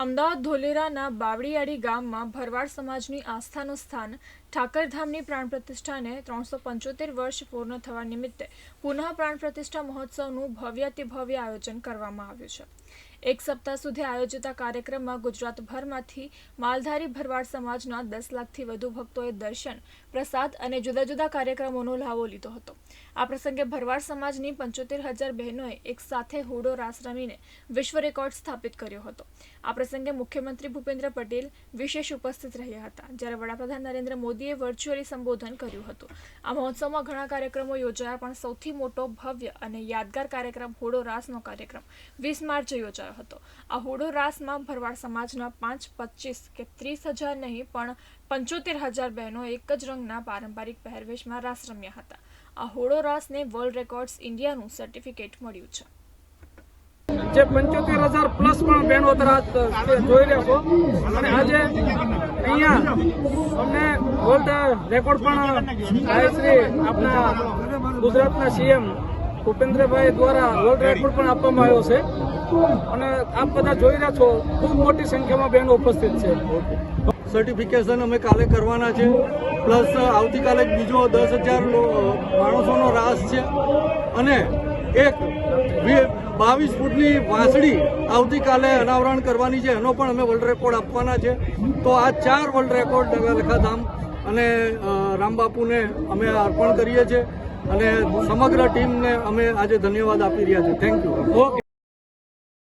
અમદાવાદ ધોલેરાના બાવળીયાળી ગામમાં ભરવાડ સમાજની આસ્થાનું સ્થાન ઠાકરધામની પ્રાણ પ્રતિષ્ઠાને ત્રણસો પંચોતેર વર્ષ પૂર્ણ થવા નિમિત્તે પુનઃ પ્રાણ પ્રતિષ્ઠા મહોત્સવનું ભવ્યાતિભવ્ય આયોજન કરવામાં આવ્યું છે. એક સપ્તાહ સુધી આયોજિત આ કાર્યક્રમમાં ગુજરાતભરમાંથી માલધારી ભરવાડ સમાજના દસ લાખથી વધુ ભક્તોએ દર્શન, પ્રસાદ અને જુદા જુદા કાર્યક્રમોનો લાવો લીધો હતો. આ પ્રસંગે ભરવાડ સમાજની પંચોતેર હજાર બહેનોએ એક સાથે હુડો રાસ રમીને વિશ્વ રેકોર્ડ સ્થાપિત કર્યો હતો. આ પ્રસંગે મુખ્યમંત્રી ભૂપેન્દ્ર પટેલ વિશેષ ઉપસ્થિત રહ્યા હતા, જ્યારે વડાપ્રધાન નરેન્દ્ર મોદીએ વર્ચ્યુઅલી સંબોધન કર્યું હતું. આ મહોત્સવમાં ઘણા કાર્યક્રમો યોજાયા, પણ સૌથી મોટો ભવ્ય અને યાદગાર કાર્યક્રમ હુડો રાસનો કાર્યક્રમ, વીસ માર્ચે યોજાયો. હતો. આ હુડો રાસમાં ભરવાડ સમાજના પાંચ પચીસ કે ત્રીસ હજાર નહીં, પણ પંચોતેર હજાર બહેનો એક જ રંગના પારંપરિક પહેરવેશમાં રાસ રમ્યા હતા. આ હોડો રાસને વર્લ્ડ રેકોર્ડ્સ ઇન્ડિયાનું સર્ટિફિકેટ મળ્યું છે. જે પંચોતેર હજાર પ્લસ પણ બહેનો જોઈ રહ્યા છો. અને આજે અહીંયા અમને વર્લ્ડ રેકોર્ડ પણ શ્રી આપણા ગુજરાતના સીએમ ભૂપેન્દ્રભાઈ દ્વારા વર્લ્ડ રેકોર્ડ પણ આપવામાં આવ્યો છે. અને આપ બધા જોઈ રહ્યા છો, ખૂબ મોટી સંખ્યામાં બહેનો ઉપસ્થિત છે. સર્ટિફિકેશન અમે કાલે કરવાના છે. પ્લસ આવતીકાલે બીજો દસ હજાર માણસોનો રાસ છે. અને એક બાવીસ ફૂટની વાંસળી આવતીકાલે અનાવરણ કરવાની છે. એનો પણ અમે વર્લ્ડ રેકોર્ડ આપવાના છે. તો આ ચાર વર્લ્ડ રેકોર્ડ નગરલેખાધામ અને રામબાપુને અમે અર્પણ કરીએ છીએ. અને સમગ્ર ટીમને અમે આજે ધન્યવાદ આપી રહ્યા છીએ. Thank you okay